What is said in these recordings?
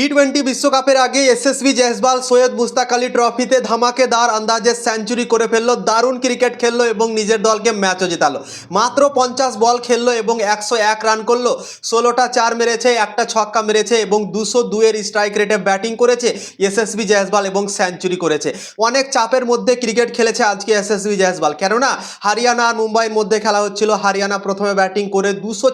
টি twenty বিশ্বকাপের আগে এসএসবি জয়সওয়াল সৈয়দ মুস্তাক আলী ট্রফিতে ধামাকেদার আন্দাজে সেঞ্চুরি করে ফেলল, দারুণ ক্রিকেট খেললো এবং নিজের দলকে ম্যাচও জেতালো। মাত্র পঞ্চাশ বল খেললো এবং একশো এক রান করল। ষোলোটা চার মেরেছে, একটা ছক্কা মেরেছে এবং দুশো দুয়ের স্ট্রাইক রেটে ব্যাটিং করেছে এসএসবি জয়সওয়াল এবং সেঞ্চুরি করেছে। অনেক চাপের মধ্যে ক্রিকেট খেলেছে আজকে এসএসবি জয়সওয়াল কেননা, হারিয়ানা আর মুম্বাইয়ের মধ্যে খেলা হচ্ছিল। হারিয়ানা প্রথমে ব্যাটিং করে দুশো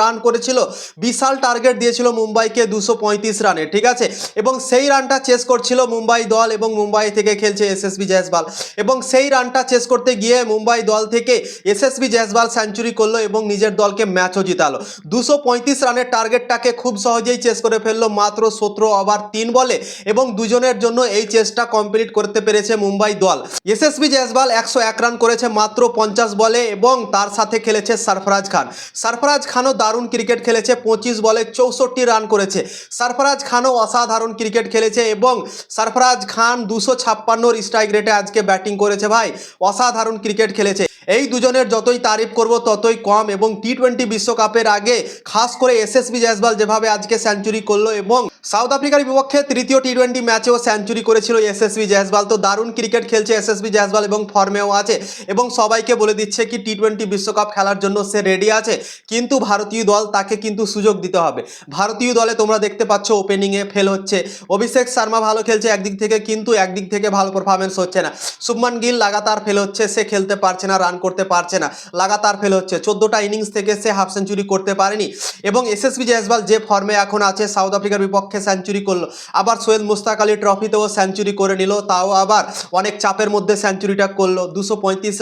রান করেছিল। বিশাল টার্গেট দিয়েছিল মুম্বাইকে, দুশো পঁয়ত্রিশ রানে ঠিক আছে? এবং সেই রানটা চেস করছিল মুম্বাই দল এবং মুম্বাই থেকে খেলছে এসএসবি জয়সওয়াল এবং সেই রানটা চেস করতে গিয়ে মুম্বাই দল থেকে এসএসবি জয়সওয়াল সেঞ্চুরি করল এবং নিজের দলকে ম্যাচও জিতালো। দুশো রানের টার্গেটটাকে খুব সহজেই চেস করে ফেলল মাত্র সতেরো ওভার তিন বলে এবং দুজনের জন্য এই চেসটা কমপ্লিট করতে পেরেছে মুম্বাই দল। এসএসবি জয়সওয়াল একশো এক রান করেছে মাত্র পঞ্চাশ বলে এবং তার সাথে খেলেছে সরফরাজ খান। সরফরাজ খানও দারুণ ক্রিকেট খেলেছে, পঁচিশ বলে চৌষট্টি রান করেছে। সরফরাজ খানও অসাধারণ ক্রিকেট খেলেছে এবং সরফরাজ খান দুশো ছাপ্পান্নর স্ট্রাইক রেটে আজকে ব্যাটিং করেছে ভাই। অসাধারণ ক্রিকেট খেলেছে। এই দুজনের যতই তারিফ করব, ততই কম এবং টি টোয়েন্টি বিশ্বকাপের আগে খাস করে এসএসবি জয়সওয়াল যেভাবে আজকে সেঞ্চুরি করল এবং সাউথ আফ্রিকার বিপক্ষে তৃতীয় টি টোয়েন্টি ম্যাচেও সেঞ্চুরি করেছিল এসএসবি জয়সওয়াল তো দারুণ ক্রিকেট খেলছে এসএসবি জয়সওয়াল এবং ফর্মেও আছে এবং সবাইকে বলে দিচ্ছে কি টি টোয়েন্টি বিশ্বকাপ খেলার জন্য সে রেডি আছে। কিন্তু ভারতীয় দল তাকে কিন্তু সুযোগ দিতে হবে। ভারতীয় দলে তোমরা দেখতে পাচ্ছ ওপেনিংয়ে ফেল হচ্ছে। অভিষেক শর্মা ভালো খেলছে একদিক থেকে, কিন্তু একদিক থেকে ভালো পারফরমেন্স হচ্ছে না। শুভমান গিল লাগাতার ফেল হচ্ছে, সে খেলতে পারছে না রান করতে পারছে না। লাগাতার ফেল হচ্ছে। চোদ্দোটা ইনিংস থেকে সে হাফ সেঞ্চুরি করতে পারেনি এবং এসএসবি জয়সওয়াল যে ফর্মে এখন আছে সাউথ আফ্রিকার বিপক্ষে সেঞ্চুরি করল। আবার সৈয়দ মুস্তাক আলী ট্রফিতেও সেঞ্চুরি করে নিল। তাও আবার অনেক চাপের মধ্যে সেঞ্চুরিটা করল। দুশো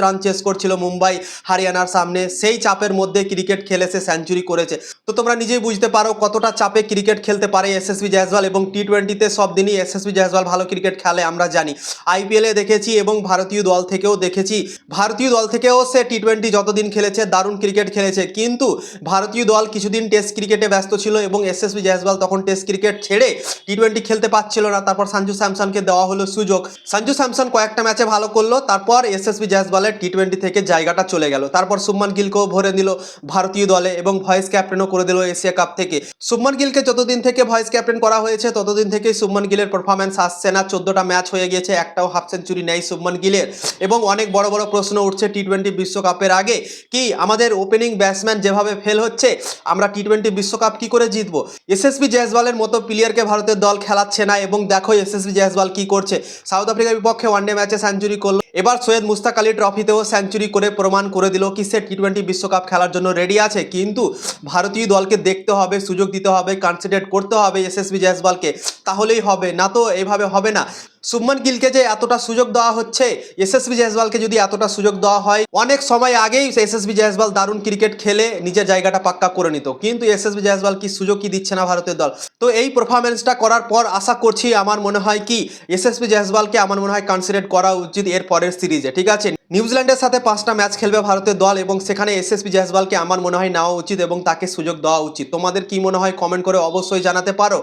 রান চেস করছিল মুম্বাই হারিয়ানার সামনে। সেই চাপের মধ্যে ক্রিকেট খেলে সে সেঞ্চুরি করেছে। তো তোমরা নিজেই বুঝতে পারো কতটা চাপে ক্রিকেট খেলতে পারে এসএসবি জয়সওয়াল এবং টি টোয়েন্টিতে সব দিনই এসএসবি জয়সওয়াল ভালো ক্রিকেট খেলে আমরা জানি। আইপিএলে দেখেছি এবং ভারতীয় দল থেকেও দেখেছি। ভারতীয় দল থেকেও সে টি টোয়েন্টি যতদিন খেলেছে, দারুণ ক্রিকেট খেলেছে। কিন্তু ভারতীয় দল কিছুদিন টেস্ট ক্রিকেটে ব্যস্ত ছিল এবং এসএসবি জয়সওয়াল তখন টেস্ট ক্রিকেট ছেড়ে টি টোয়েন্টি খেলতে পারছিল না। তারপর সঞ্জু স্যামসনকে দেওয়া হলো সুযোগ। সঞ্জু স্যামসন কয়েকটা ম্যাচে ভালো করল, তারপর এসএসবি জয়সওয়ালের টি টোয়েন্টি থেকে জায়গাটা চলে গেল। তারপর সুমন গিলকেও ভরে দিল ভারতীয় দলে এবং ভয়েস ক্যাপ্টেনও করে দিল এশিয়া কাপ থেকে। সুমন গিলকে যতদিন থেকে ভয়েস ক্যাপ্টেন করা হয়েছে, ততদিন থেকেই সুমন গিলের পারফরমেন্স আসছে না। চোদ্দোটা ম্যাচ হয়ে গিয়েছে, একটাও হাফ সেঞ্চুরি নেই সুমন গিলের এবং অনেক বড় বড় প্রশ্ন উঠছে টি টোয়েন্টি বিশ্বকাপের আগে কি আমাদের ওপেনিং ব্যাটসম্যান যেভাবে ফেল হচ্ছে, আমরা টি টোয়েন্টি বিশ্বকাপ কি করে জিতবো? এসএসবি জয়সওয়ালের মতো প্লেয়ারকে ভারতের দল খেলাচ্ছে না এবং দেখো এসএসবি জয়সওয়াল কি করছে। সাউথ আফ্রিকার বিপক্ষে ওয়ানডে ম্যাচে সেঞ্চুরি করল। এবার সৈয়দ মুস্তাক আলী ট্রফিতেও সেঞ্চুরি করে প্রমাণ করে দিল কি সে টি টোয়েন্টি বিশ্বকাপ খেলার জন্য রেডি আছে। কিন্তু ভারতীয় দলকে দেখতে হবে, সুযোগ দিতে হবে কনসিডার করতে হবে এসএসবি জয়সওয়ালকে তাহলেই হবে। না তো এভাবে হবে না। শুভমান গিলকে যে এতটা সুযোগ দেওয়া হচ্ছে, এসএসবি জয়সওয়ালকে যদি এতটা সুযোগ দেওয়া হয়, অনেক সময় আগেই এসএসবি জয়সওয়াল দারুণ ক্রিকেট খেলে নিজের জায়গাটা পাক্কা করে নিত। কিন্তু এসএসবি জয়সওয়াল কি সুযোগ কি দিচ্ছে না ভারতের দল? তো এই পারফরমেন্সটা করার পর আশা করছি আমার মনে হয় কি, এসএসবি জয়সওয়ালকে আমার মনে হয় কনসিডার করা উচিত এর পরের সিরিজে ঠিক আছে? নিউজিল্যান্ডের সাথে পাঁচটা ম্যাচ খেলবে ভারতের দল এবং সেখানে এসএসবি জয়সওয়ালকে আমার মনে হয় নেওয়া উচিত এবং তাকে সুযোগ দেওয়া উচিত। তোমাদের কি মনে হয়? কমেন্ট করে অবশ্যই জানাতে পারো।